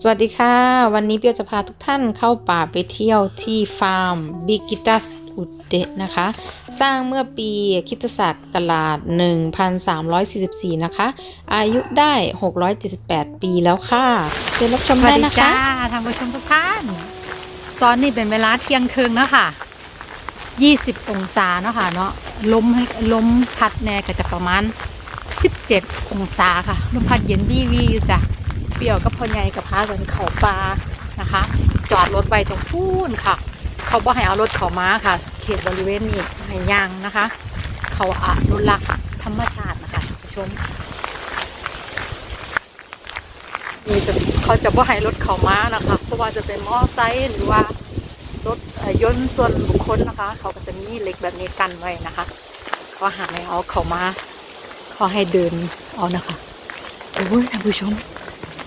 สวัสดีค่ะ วันนี้เปียวจะพาทุกท่านเข้าป่าไปเที่ยวที่ฟาร์มบิกิตัสอุดเดะนะคะ สร้างเมื่อปีคริสตศักราช1344 นะคะ อายุได้ 678 ปีแล้วค่ะ เชิญรับชมได้นะคะจ้าท่านผู้ชมทุกท่าน ตอนนี้เป็นเวลาเที่ยงคืนแล้วค่ะ 20 องศาเนาะค่ะเนาะลมให้ลมพัดแน่ก็จะประมาณ 17 องศาค่ะ ลมพัดเย็นวีวีอยู่จ้ะ ปรี้ยวกับพ่อใหญ่กับพากันเขาปลานะคะ จอดรถไว้ตรงพูนค่ะ เขาบ่ให้เอารถเขามาค่ะ เขตบริเวณนี้ให้ยางนะคะ เขาอนุรักษ์ธรรมชาตินะคะท่านผู้ชมนี่จะเขาจะบ่ให้รถเขามานะคะเพราะว่าจะเป็นมอไซค์หรือว่ารถยนต์ส่วนบุคคลนะคะ เขาก็จะมีเหล็กแบบนี้กันไว้นะคะก็หาไม่เอาเขามาเขาให้เดินเอานะคะโอ้ยท่านผู้ชม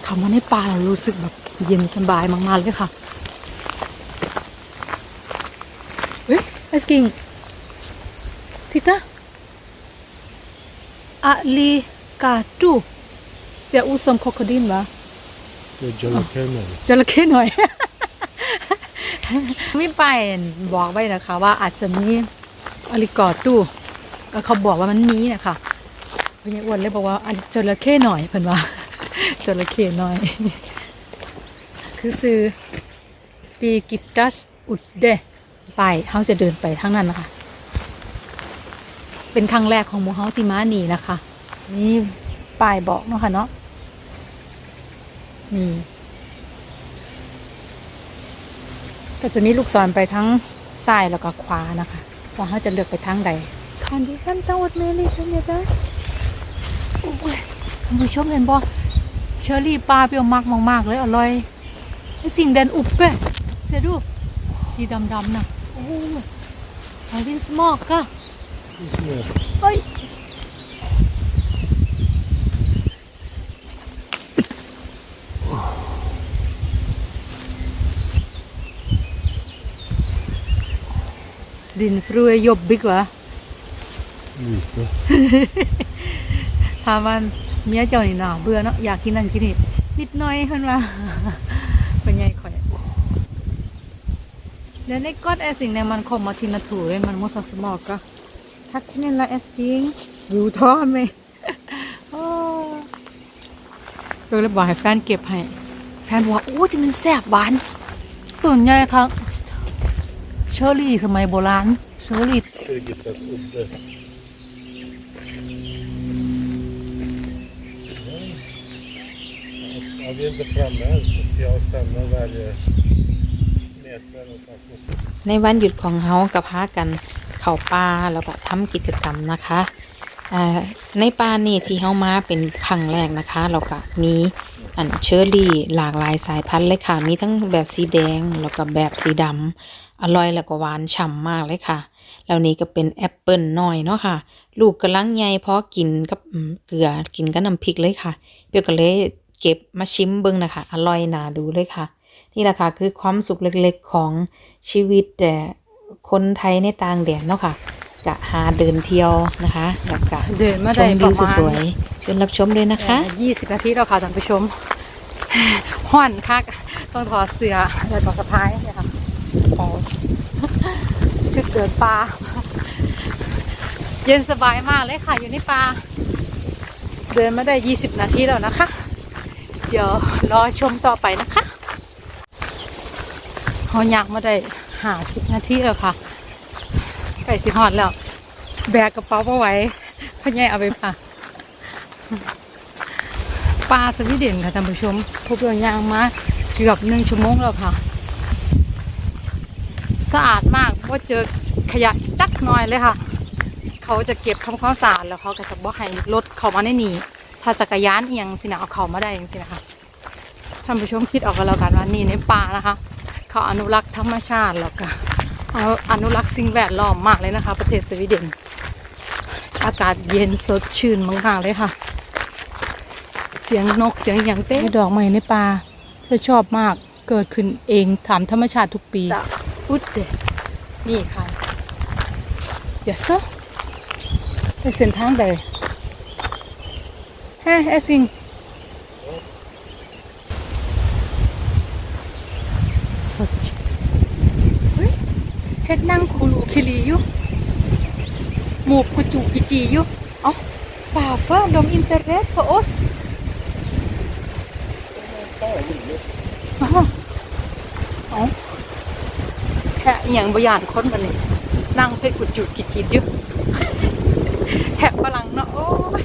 เขามาในป่าเรารู้สึกแบบเย็นสบายมากๆเลยค่ะเฮ้ยไอสกิงทิตาอะลีกาตูเสียอูซอมคอคดินวะ Det är Johnny Cameron. จระเข้หน่อยไม่ไปบอกไว้นะคะว่าอาจจะมีอลิกอตู้แล้วเขาบอกว่ามันมีนะคะพญาอ้วนเลยบอกว่าอันจระเข้หน่อยเพิ่นว่า จระเข้หน่อย คือซื้อปีกิตัสอุดเดไปเขาจะเดินไปทางนั้นนะคะ เป็นครั้งแรกของหมูเฮาที่มานี่นะคะ นี่ป้ายบอกเนาะค่ะเนาะนี่ก็จะมีลูกศรไปทั้งซ้ายแล้วก็ขวานะคะว่าเขาจะเลือกไปทางใดคันที่ขั้นตวดเมลี่ท่านเนี่ยจ้ะโอ้ยท่านผู้ชมเห็นบ่ เชอรี่ปลาเปรี้ยวมากมากๆเลยอร่อยไอสิ่งเด่นอุบเป้เสียดูสีดำๆน่ะโอ้ยไอวินสมอกก็ Små. เฮ้ยดินฟรู är jobbig va Lite. ถามว่า เมียเจ้านี่หนาเบื่อเนาะอยากกินนั่นกินนี่นิดหน่อยเพิ่นว่าเป็นไงข่อยเดี๋ยวในกอดไอสิ่งในมันคมมาทินาถูเลยมันมุสสมอกก็ทักซิเนละเอสกิงดูทอนไหมโอ้ก็เลยบอกให้แฟนเก็บให้แฟนบอกว่าโอ้จะมันแซ่บหวานตุ่นใหญ่ครับเชอรี่สมัยโบราณเชอรี่ leder framme än. Jag stannar være meter og tak ในวันหยุดของเฮากับพากันเข้าป่าแล้วก็ทำกิจกรรมนะคะในป่านี่ที่เฮามาเป็นครั้งแรกนะคะแล้วก็มีอันเชอร์รี่หลากหลายสายพันธุ์เลยค่ะ มีทั้งแบบสีแดงแล้วก็แบบสีดำอร่อยแล้วก็หวานฉ่ำมากเลยค่ะแล้วนี่ก็เป็นแอปเปิลน้อยเนาะค่ะ ลูกกำลังใหญ่พอกินกับเกลือกินกับน้ำพริกเลยค่ะ เปียวก็เลย เก็บมาชิมเบิ่งนะคะ อร่อยน่าดูเลยค่ะ นี่แหละค่ะคือความสุขเล็กๆของชีวิตแต่คนไทยในต่างแดนเนาะค่ะกะหาเดินเที่ยวนะคะแล้วก็เดินมาชได้มปวิระวมาณสวยๆเชิญรับชมเลยนะคะ ยี่สิบนาทีแล้วค่ะท่านผู้ชมห้อนคักต้องถอดเสื้อแล้วต่อสะพายเนี่ยค่ะของชุดเดินป่าเย็นสบายมากเลยค่ะอยู่ในป่าเดินมาได้ยี่สิบนาทีแล้วนะคะ เดี๋ยวรอชมต่อไปนะคะเขาอยากมาได้หาสิบนาทีแล้วค่ะใกล้สิหอดแล้ว แบกกระเป๋ามาไหว้พ่อใหญ่เอาไปป่าปลาสวีเดนค่ะท่านผู้ชม พบเรื่องยางมาเกือบหนึ่งชั่วโมงแล้วค่ะ สะอาดมากว่าเจอขยะจักหน่อยเลยค่ะ เขาจะเก็บทำความสะอาดแล้วเขาก็จะบ่ให้รถเขามาในนี้ ถ้าจักรยานเอียงสินะเอาเขามาได้เองสินะคะท่านผู้ชมคิดออกกันแล้วกันว่านี่ในป่านะคะ เขาอนุรักษ์ธรรมชาติแล้วก็เอาอนุรักษ์สิ่งแวดล้อมมากเลยนะคะ ประเทศสวีเดน อากาศเย็นสดชื่นมากๆเลยค่ะ เสียงนกเสียงอย่างเต้ดอกไม้ในป่าเธอชอบมากเกิดขึ้นเองถามธรรมชาติทุกปีอุดเดนี่ค่ะอย่าซะไปเส้นทางใด ฮะเอสิงสดเฮ้ยเฮ็ดนั่งคูลูคิลีอยู่หมูบกุจูกิจีอยู่เอ้าป่าฟ้าดมอินเทอร์เน็ต for us อ้าวเอ้าแค่อหย่างบยานคนบันนี้นั่งเพชรกุจูกิจีอยู่แถบฝรั่งเนาะโอ้ย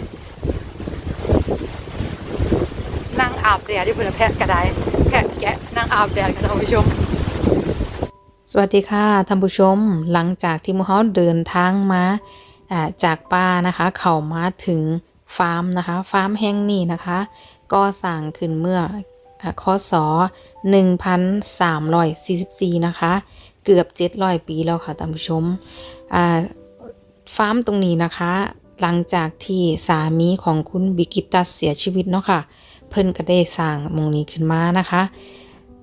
นั่งอาบ แดดที่เพื่อนแพะกระไดแพะแกะนั่งอาบแดดกันท่านผู้ชม สวัสดีค่ะท่านผู้ชม หลังจากที่มูเฮาเดินทางมาจากป่านะคะเข้ามาถึงฟาร์มนะคะ ฟาร์มแห่งนี้นะคะ ก็สร้างขึ้นเมื่ออาคศ1344 นะคะ เกือบ 700 ปีแล้วค่ะท่านผู้ชมฟาร์มตรงนี้นะคะ หลังจากที่สามีของคุณบิกิตัสเสียชีวิตเนาะค่ะ เพิ่นก็ได้สร้างมองนี้ขึ้นมานะคะ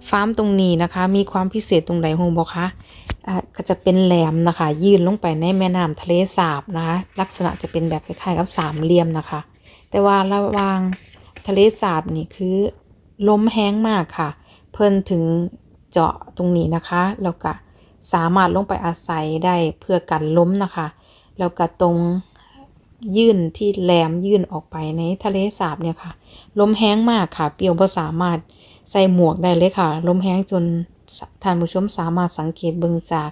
ฟาร์มตรงนี้นะคะ มีความพิเศษตรงไหนฮู้บ่คะอ่าก็จะเป็นแหลมนะคะ ยื่นลงไปในแม่น้ำทะเลสาบนะคะ ลักษณะจะเป็นแบบคล้ายๆกับสามเหลี่ยมนะคะ แต่ว่าระหว่างทะเลสาบนี่คือลมแห้งมากค่ะ เพิ่นถึงเจาะตรงนี้นะคะแล้วก็สามารถลงไปอาศัยได้เพื่อกันล้มนะคะ แล้วก็ตรง ยื่นที่แหลมยื่นออกไปในทะเลสาบเนี่ยค่ะ ลมแห้งมากค่ะ เปียวบ่สามารถใส่หมวกได้เลยค่ะ ลมแห้งจนท่านผู้ชมสามารถสังเกตเบิ่งจาก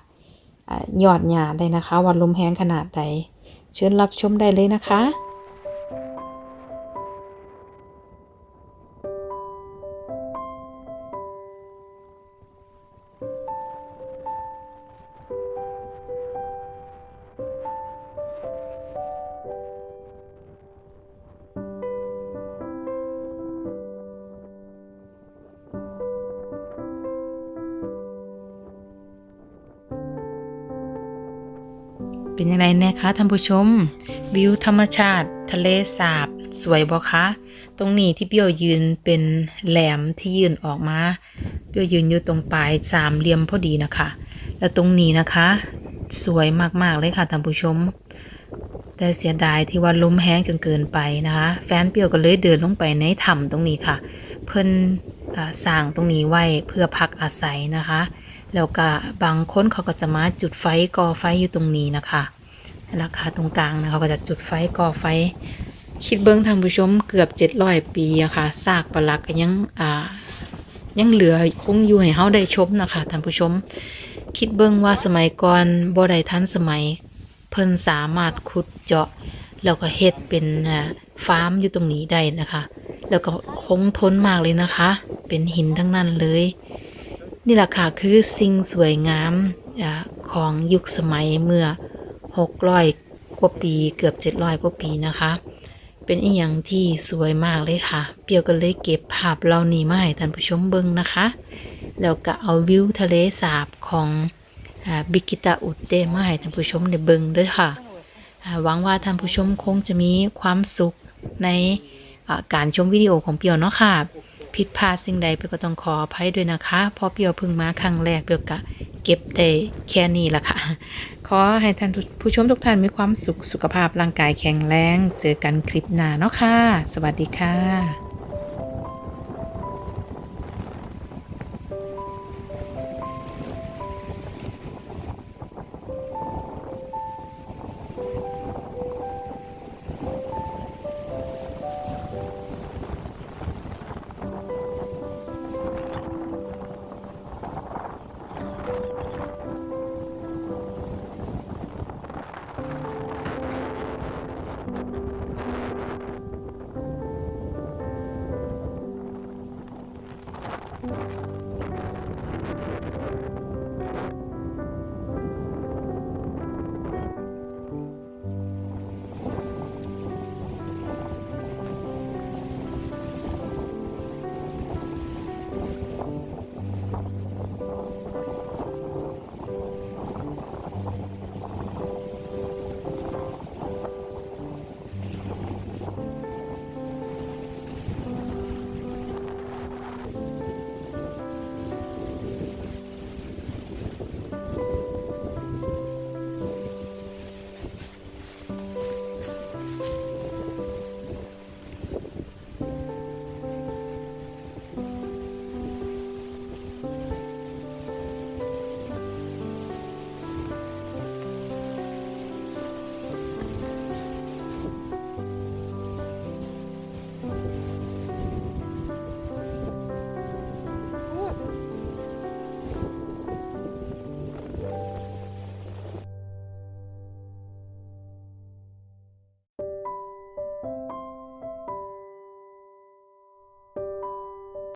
อยอดหญ้าได้นะคะว่าลมแห้งขนาดใด เชิญรับชมได้เลยนะคะ เป็นยังไงน่คะท่านผู้ชม วิวธรรมชาติ ทะเลสาบ สวยบ่คะตรงนี้ที่เปี้ยวยืนเป็นแหลมที่ยืนออกมาเปี้ยวยืนอยู่ตรงปลายสามเหลี่ยมพอดีนะคะ แล้วตรงนี้นะคะ สวยมากๆเลยค่ะท่านผู้ชม แต่เสียดายที่ว่าลมแห้งจนเกินไปนะคะ แฟนเปียวก็เลยเดินลงไปในถ้ำตรงนี้ค่ะ เพิ่น สร้างตรงนี้ไว้เพื่อพักอาศัยนะคะ แล้วก็บางคนเขาก็จะมาจุดไฟก่อไฟอยู่ตรงนี้นะคะราคาตรงกลางนะเขาก็จะจุดไฟก่อไฟ คิดเบิ้องทางผู้ชมเกือบเจ็ดร้อยปีอะค่ะซากปลักก็ยังอ่ายังเหลือคงอยู่ให้เฮาได้ชมนะคะท่านผู้ชม คิดเบิ้องว่าสมัยก่อนบ่ได้ทันสมัย เพิ่นสามารถขุดเจาะ แล้วก็เฮ็ดเป็นฟาร์มอยู่ตรงนี้ได้นะคะ แล้วก็คงทนมากเลยนะคะ เป็นหินทั้งนั้นเลย นี่แหละค่ะคือสิ่งสวยงามอของยุคสมัยเมื่อ 600 กว่าปีเกือบ 700 กว่าปีนะคะ เป็นอีหยังที่สวยมากเลยค่ะ เปียวก็เลยเก็บภาพเหล่านี้มาให้ท่านผู้ชมเบิ่งนะคะ แล้วก็เอาวิวทะเลสาบของบิกิตาอุดเดมาให้ท่านผู้ชมได้เบิ่งด้วยค่ะหวังว่าท่านผู้ชมคงจะมีความสุขในการชมวิดีโอของเปียวเนาะค่ะ ผิดพลาดสิ่งใดเปียก็ต้องขออภัยด้วยนะคะ เพราะเปียวพึ่งมาครั้งแรกเปียวกะเก็บได้แค่นี้ละค่ะ ขอให้ท่านผู้ชมทุกท่านมีความสุขสุขภาพร่างกายแข็งแรง เจอกันคลิปหน้าเนาะค่ะ สวัสดีค่ะ